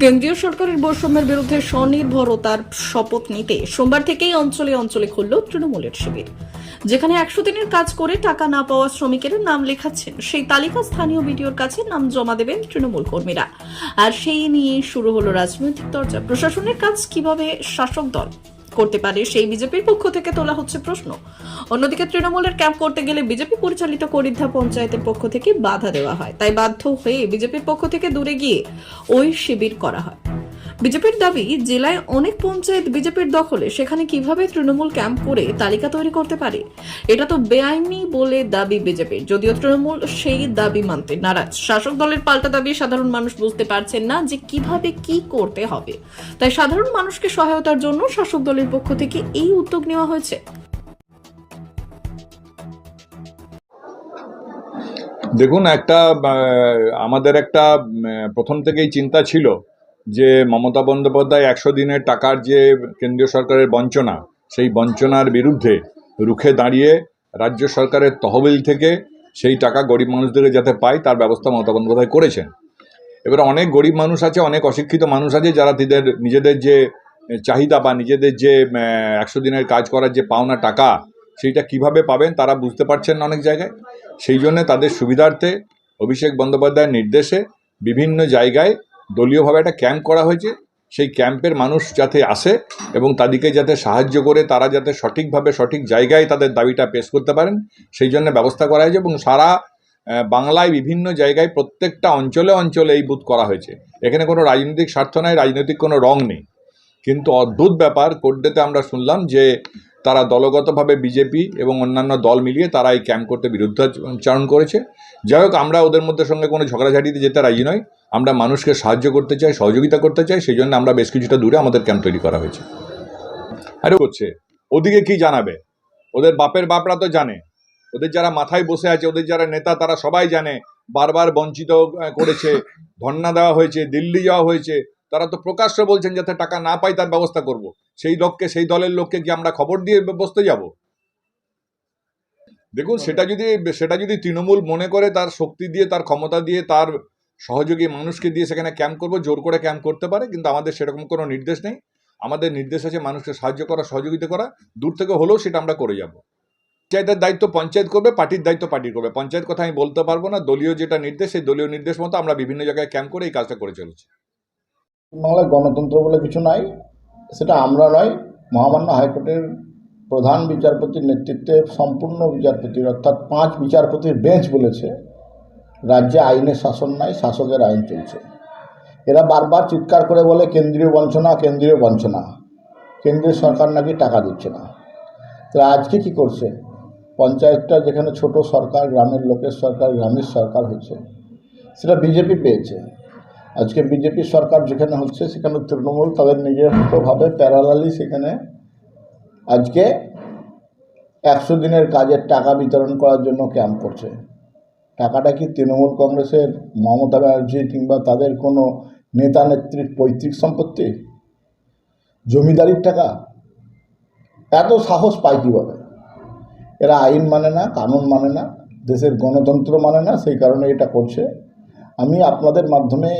কেন্দ্রীয় সরকারের বৈষম্যের বিরুদ্ধে স্বনির্ভরতার শপথ নিতে সোমবার থেকেই অঞ্চলে অঞ্চলে খুলল তৃণমূলের শিবির। যেখানে একশো দিনের কাজ করে টাকা না পাওয়া শ্রমিকেরা নাম লেখাচ্ছেন। সেই তালিকা স্থানীয় বিডিওর কাছে নাম জমা দেবেন তৃণমূল কর্মীরা। আর সেই নিয়ে শুরু হলো রাজনৈতিক চর্চা। প্রশাসনের কাজ কীভাবে শাসক দল করতে পারে, সেই বিজেপির পক্ষ থেকে তোলা হচ্ছে প্রশ্ন। অন্যদিকে তৃণমূলের ক্যাম্প করতে গেলে বিজেপি পরিচালিত করিদ্ধা পঞ্চায়েতের পক্ষ থেকে বাধা দেওয়া হয়। তাই বাধ্য হয়ে বিজেপির পক্ষ থেকে দূরে গিয়ে ওই শিবির করা হয়। বিজেপির দাবি, জেলায় অনেক পঞ্চায়েত বিজেপির দখলে, সেখানে কীভাবে তৃণমূল ক্যাম্প করে তালিকা তৈরি করতে পারে? এটা তো বেআইনি বলে দাবি বিজেপির। যদিও তৃণমূল সেই দাবি মানতে নারাজ। শাসক দলের পাল্টা দাবি সাধারণ মানুষ বুঝতে পারছেন না যে কীভাবে কি করতে হবে। তাই সাধারণ মানুষকে সহায়তার জন্য শাসক দলের পক্ষ থেকে এই উদ্যোগ নেওয়া হয়েছে। দেখুন, একটা আমাদের একটা প্রথম থেকেই চিন্তা ছিল যে মমতা বন্দ্যোপাধ্যায় একশো দিনের টাকার যে কেন্দ্রীয় সরকারের বঞ্চনা, সেই বঞ্চনার বিরুদ্ধে রুখে দাঁড়িয়ে রাজ্য সরকারের তহবিল থেকে সেই টাকা গরিব মানুষদের যাতে পায়, তার ব্যবস্থা মমতা বন্দ্যোপাধ্যায় করেছেন। এবার অনেক গরিব মানুষ আছে, অনেক অশিক্ষিত মানুষ আছে, যারা তাদের নিজেদের যে চাহিদা বা নিজেদের যে একশো দিনের কাজ করার যে পাওনা টাকা, সেইটা কীভাবে পাবেন তারা বুঝতে পারছেন না অনেক জায়গায়। সেই জন্য তাদের সুবিধার্থে অভিষেক বন্দ্যোপাধ্যায়ের নির্দেশে বিভিন্ন জায়গায় দলীয়ভাবে একটা ক্যাম্প করা হয়েছে। সেই ক্যাম্পের মানুষ যাতে আসে এবং তাদেরকে যাতে সাহায্য করে, তারা যাতে সঠিকভাবে সঠিক জায়গায় তাদের দাবিটা পেশ করতে পারেন, সেই জন্য ব্যবস্থা করা হয়েছে এবং সারা বাংলায় বিভিন্ন জায়গায় প্রত্যেকটা অঞ্চলে অঞ্চলে এই বুথ করা হয়েছে। এখানে কোনো রাজনৈতিক স্বার্থ নাই, রাজনৈতিক কোনো রং নেই। কিন্তু অদ্ভুত ব্যাপার কোর্টেতে আমরা শুনলাম যে তারা দলগতভাবে বিজেপি এবং অন্যান্য দল মিলিয়ে তারা এই ক্যাম্প করতে বিরুদ্ধাচরণ করেছে। যাই হোক, আমরা ওদের মধ্যে সঙ্গে কোনো ঝগড়াঝাটিতে যেতে রাজি নয় আমরা মানুষকে সাহায্য করতে চাই, সহযোগিতা করতে চাই, সেই জন্য আমরা বেশ কিছুটা দূরে আমাদের ক্যাম্প তৈরি করা হয়েছে। আরে করছে ওদিকে কি জানাবে? ওদের বাপের বাপরা তো জানে। ওদের যারা মাথায় বসে আছে, ওদের যারা নেতা, তারা সবাই জানে। বারবার বঞ্চিত করেছে, ধর্ণা দেওয়া হয়েছে, দিল্লি যাওয়া হয়েছে। তারা তো প্রকাশ্য বলছেন যাতে টাকা না পাই তার ব্যবস্থা করব। সেই লোককে, সেই দলের লোককে কি আমরা খবর দিয়ে বসতে যাব? দেখুন, সেটা যদি সেটা যদি তৃণমূল মনে করে, তার শক্তি দিয়ে, তার ক্ষমতা দিয়ে, তার সহযোগী মানুষকে দিয়ে সেখানে ক্যাম্প করব, জোর করে ক্যাম্প করতে পারে, কিন্তু আমাদের সেরকম কোনো নির্দেশ নেই। আমাদের নির্দেশ আছে মানুষকে সাহায্য করা, সহযোগিতা করা, দূর থেকে হলেও সেটা আমরা করে যাব। পঞ্চায়েতের দায়িত্ব পঞ্চায়েত করবে, পার্টির দায়িত্ব পার্টি করবে। পঞ্চায়েত কথা আমি বলতে পারব না, দলীয় যেটা নির্দেশ, সেই দলীয় নির্দেশ মতো আমরা বিভিন্ন জায়গায় ক্যাম্প করে এই কাজটা করে চলেছি। বাংলায় গণতন্ত্র বলে কিছু নাই, সেটা আমরা নয়, মহামান্য হাইকোর্টের প্রধান বিচারপতির নেতৃত্বে সম্পূর্ণ বিচারপতির অর্থাৎ পাঁচ বিচারপতির বেঞ্চ বলেছে। রাজ্যে আইনের শাসন নাই, শাসকের আইন চলছে। এরা বারবার চিৎকার করে বলে, কেন্দ্রীয় বঞ্চনা কেন্দ্রীয় বঞ্চনা। কেন্দ্রীয় সরকার নাকি টাকা দিচ্ছে না। তাহলে আজকে কি করছে? পঞ্চায়েতটা যেখানে ছোট সরকার, গ্রামের লোকের সরকার, গ্রামের সরকার হচ্ছে, সেটা বিজেপি পেয়েছে। আজকে বিজেপি সরকার যেখানে হচ্ছে, সেখানে তৃণমূল তাদের নিজের মতোভাবে প্যারালালি সেখানে আজকে একশো দিনের কাজের টাকা বিতরণ করার জন্য ক্যাম্প করছে। টাকাটা কি তৃণমূল কংগ্রেসের মমতা ব্যানার্জি কিংবা তাদের কোনো নেতা নেত্রীর পৈতৃক সম্পত্তি? জমিদারির টাকা? এত সাহস পায় কীভাবে? এরা আইন মানে না, কানুন মানে না, দেশের গণতন্ত্র মানে না, সেই কারণে এটা করছে। আমি আপনাদের মাধ্যমে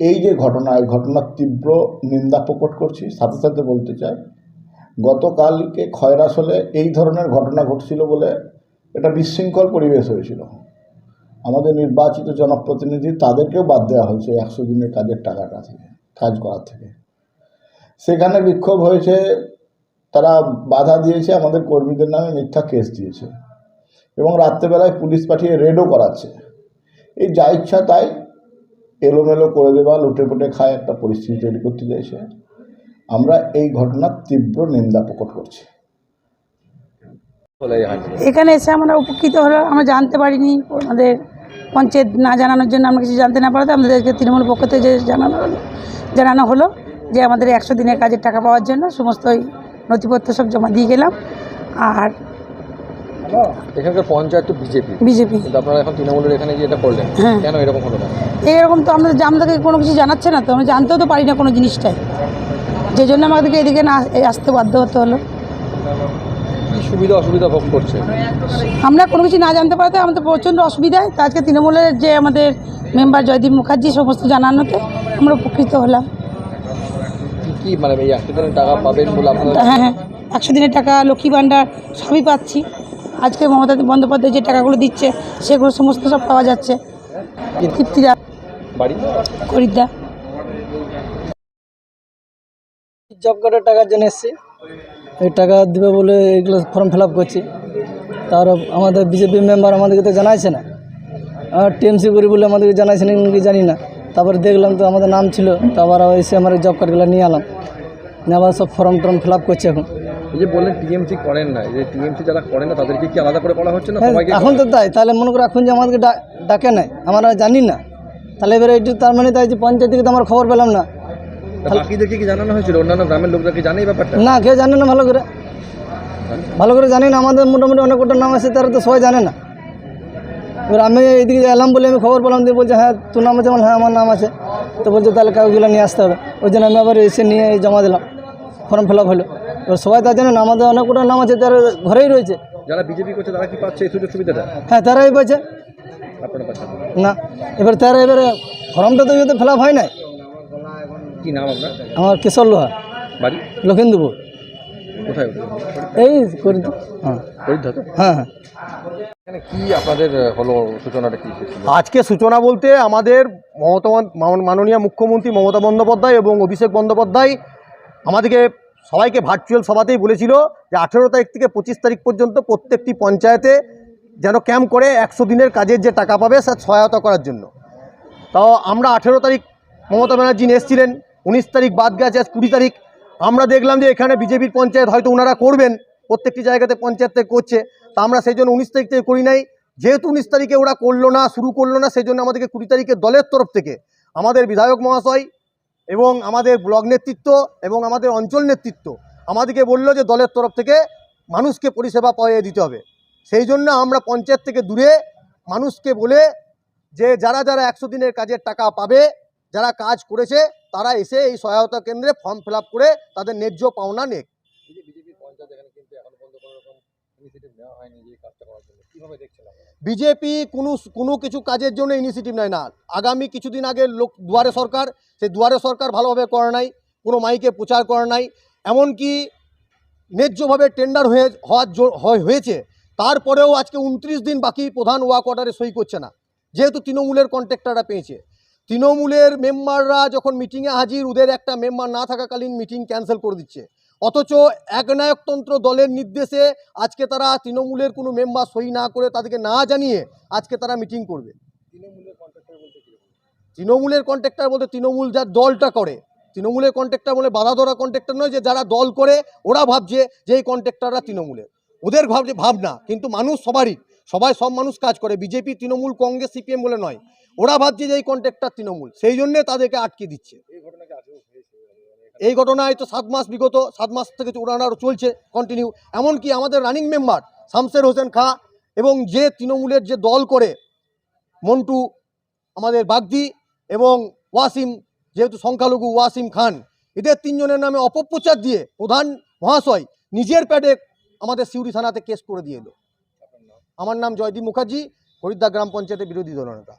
এই যে ঘটনা, এই ঘটনার তীব্র নিন্দা প্রকট করছি, সাথে সাথে বলতে চাই, গতকালকে খয়রাসলে এই ধরনের ঘটনা ঘটছিল বলে এটা বিশৃঙ্খল পরিবেশ হয়েছিল। আমাদের নির্বাচিত জনপ্রতিনিধি তাদেরকেও বাদ দেওয়া হয়েছে একশো দিনের কাজের টাকাটা থেকে কাজ করার থেকে। সেখানে বিক্ষোভ হয়েছে তারা বাধা দিয়েছে আমাদের কর্মীদের নামে মিথ্যা কেস দিয়েছে এবং রাত্রেবেলায় পুলিশ পাঠিয়ে রেডও করাচ্ছে। এই যা ইচ্ছা তাই এলোমেলো করে দেওয়া লুটে পুটে খায় একটা পরিস্থিতি তৈরি করতে চাইছে। আমরা এই ঘটনার তীব্র নিন্দা প্রকট করছি। এখানে এসে আমরা উপকৃত হলো আমরা জানতে পারিনি আমাদের পঞ্চায়েত না জানানোর জন্য আমরা কিছু জানতে না পারাতে আমাদেরকে তৃণমূল পক্ষ থেকে যে জানানো হলো জানানো হলো যে আমাদের একশো দিনের কাজের টাকা পাওয়ার জন্য সমস্ত ওই নথিপত্র সব জমা দিয়ে গেলাম। আর এখানকার পঞ্চায়েত তো বিজেপি। বিজেপি। কিন্তু আপনারা এখন তৃণমূলের এখানে গিয়ে এটা করলেন হ্যাঁ। কেন এরকম হলো না? এরকম তো আমাদের আমাদেরকে কোনো কিছু জানাচ্ছে না তো আমরা জানতেও তো পারি না কোনো জিনিসটাই। যে জন্য আমাদেরকে এদিকে না আসতে বাধ্য হতে হলো। কি সুবিধা অসুবিধা ভোগ করছে? আমরা কোনো কিছু না জানতে পারতে আমাদের প্রচণ্ড অসুবিধায়। তো আজকে তৃণমূলের যে আমাদের মেম্বার জয়দীপ মুখার্জি সমস্ত জানানোতে আমরা উপকৃত হলাম। কি মানে এই একশো দিনের টাকা পাবেন বলে আপনারা হ্যাঁ হ্যাঁ একশো দিনের টাকা লক্ষ্মী ভাণ্ডার সবই পাচ্ছি। আজকে মমতা বন্দ্যোপাধ্যায় যে টাকাগুলো দিচ্ছে সেগুলো সমস্ত সব পাওয়া যাচ্ছে। তৃপ্তিদা বাড়ি? খরিদ্দা জব কার্ডের টাকার জন্য এসেছি। টাকা দেবে বলে এগুলো ফর্ম ফিল আপ করছি। তার আমাদের বিজেপি মেম্বার আমাদেরকে তো জানাইছে না। আর টিএমসি করি বলে আমাদেরকে জানাইছে না কি জানি না। তারপরে দেখলাম তো আমাদের নাম ছিল তারপর আবার এসে আমার জব কার্ডগুলো নিয়ে এলাম। নিয়ে আবার সব ফর্ম টর্ম ফিল আপ করছি এখন। এই যে বললেন টিএমসি করেন না যে টিএমসি যারা করেন না তাদেরকে কি আলাদা করে বলা হচ্ছে না হ্যাঁ, এখন তো তাই। তাহলে মনে করো এখন যে আমাদেরকে ডাকে নাই আমরা জানি না। তাহলে এবারে একটু তার মানে তাই যে পঞ্চায়েত থেকে তো আমার খবর পেলাম না। বাকিদেরকে কি জানানো হয়েছিল? অন্যান্য গ্রামের লোকদেরকে জানে এই ব্যাপারটা? না কেউ জানে না ভালো করে। ভালো করে জানি না আমাদের মোটামুটি অনেক কটা নাম আছে তারা তো সবাই জানে না। এবার আমি এইদিকে এলাম বলে আমি খবর পেলাম দিয়ে বলছে হ্যাঁ তোর নাম আছে? হ্যাঁ আমার নাম আছে। তো বলছে তাহলে কাগজগুলো নিয়ে আসতে হবে। ওই জন্য আমি আবার এসে নিয়ে জমা দিলাম। ফর্ম ফিল আপ হলো। এবার সবাই তা জানে না আমাদের অনেক কটা নাম আছে তারা ঘরেই রয়েছে। যারা বিজেপি করছে তারা কি পাচ্ছে এই সুযোগ সুবিধাটা? হ্যাঁ তারাই পাচ্ছে। না। এবার তারা এবারে ফর্মটা তো ইয়েতে ফিল আপ হয় নাই। কি নাম আপনার? আমার কিশোর লোহা। বাড়ি? লক্ষিন্দুপুর। কোথায়? এই হ্যাঁ। হ্যাঁ হ্যাঁ। এখানে কি আপনাদের হলো সূচনাটা কি আজকে সূচনা বলতে আমাদের মমতা মাননীয় মুখ্যমন্ত্রী মমতা বন্দ্যোপাধ্যায় এবং অভিষেক বন্দ্যোপাধ্যায় আমাদেরকে সবাইকে ভার্চুয়াল সভাতেই বলেছিল যে আঠেরো তারিখ থেকে পঁচিশ তারিখ পর্যন্ত প্রত্যেকটি পঞ্চায়েতে যেন ক্যাম্প করে একশো দিনের কাজের যে টাকা পাবে তার সহায়তা করার জন্য। তাও আমরা আঠেরো তারিখ মমতা ব্যানার্জি এসেছিলেন, উনিশ তারিখ বাদ গেছে, আজ কুড়ি তারিখ। আমরা দেখলাম যে এখানে বিজেপির পঞ্চায়েত হয়তো ওনারা করবেন, প্রত্যেকটি জায়গাতে পঞ্চায়েত থেকে করছে। তা আমরা সেই জন্য উনিশ তারিখ থেকে করি নাই। যেহেতু উনিশ তারিখে ওরা করল না, শুরু করল না, সেই জন্য আমাদেরকে কুড়ি তারিখে দলের তরফ থেকে আমাদের বিধায়ক মহাশয় এবং আমাদের ব্লক নেতৃত্ব এবং আমাদের অঞ্চল নেতৃত্ব আমাদেরকে বলল যে দলের তরফ থেকে মানুষকে পরিষেবা পাইয়ে দিতে হবে। সেই জন্য আমরা পঞ্চায়েত থেকে দূরে মানুষকে বলে যে যারা যারা একশো দিনের কাজের টাকা পাবে যারা কাজ করেছে তারা এসে এই সহায়তা কেন্দ্রে ফর্ম ফিল করে তাদের ন্যায্য পাওনা নেক। বিজেপি কোনো কোনো কিছু কাজের জন্য ইনিশিয়েটিভ নেয় না। আগামী কিছুদিন আগে লোক দুয়ারে সরকার সেই দুয়ারে সরকার ভালোভাবে করে নাই কোনো মাইকে প্রচার করে নাই এমনকি ন্যায্যভাবে টেন্ডার হয়ে হওয়ার হয়েছে। তারপরেও আজকে উনত্রিশ দিন বাকি প্রধান ওয়াক অর্ডারে সই করছে না। যেহেতু তৃণমূলের কন্ট্রাক্টাররা পেয়েছে। তৃণমূলের মেম্বাররা যখন মিটিংয়ে হাজির, ওদের একটা মেম্বার না থাকাকালীন মিটিং ক্যান্সেল করে দিচ্ছে। অথচ একনায়কতন্ত্র দলের নির্দেশে আজকে তারা তৃণমূলের কোনো মেম্বার সই না করে তাদেরকে না জানিয়ে আজকে তারা মিটিং করবে। তৃণমূলের কন্ট্রাক্টর বলতে তৃণমূল যার দলটা করে, তৃণমূলের কন্ট্রাক্টর বলে বাধা ধরা কন্ট্রাক্টর নয় যে যারা দল করে, ওরা ভাবছে যে এই কন্ট্রাক্টররা তৃণমূলের। ওদের ভাবছে ভাবনা, কিন্তু মানুষ সবারই, সবাই সব মানুষ কাজ করে। বিজেপি, তৃণমূল, কংগ্রেস, সিপিএম বলে নয়। ওরা ভাবছে যে এই কন্ট্রাক্টর তৃণমূল। সেই জন্যে তাদেরকে আটকে দিচ্ছে। এই ঘটনায় তো সাত মাস বিগত সাত মাস থেকে ওনারা চলছে কন্টিনিউ এমনকি আমাদের রানিং মেম্বার শামসের হোসেন খা এবং যে তৃণমূলের যে দল করে মন্টু আমাদের বাগদি এবং ওয়াসিম যেহেতু সংখ্যালঘু ওয়াসিম খান এদের তিনজনের নামে অপপ্রচার দিয়ে প্রধান মহাশয় নিজের প্যাডে আমাদের সিউড়ি থানাতে কেস করে দিয়ে এলো। আমার নাম জয়দীপ মুখার্জি হরিদ্দা গ্রাম পঞ্চায়েতের বিরোধী দলনেতা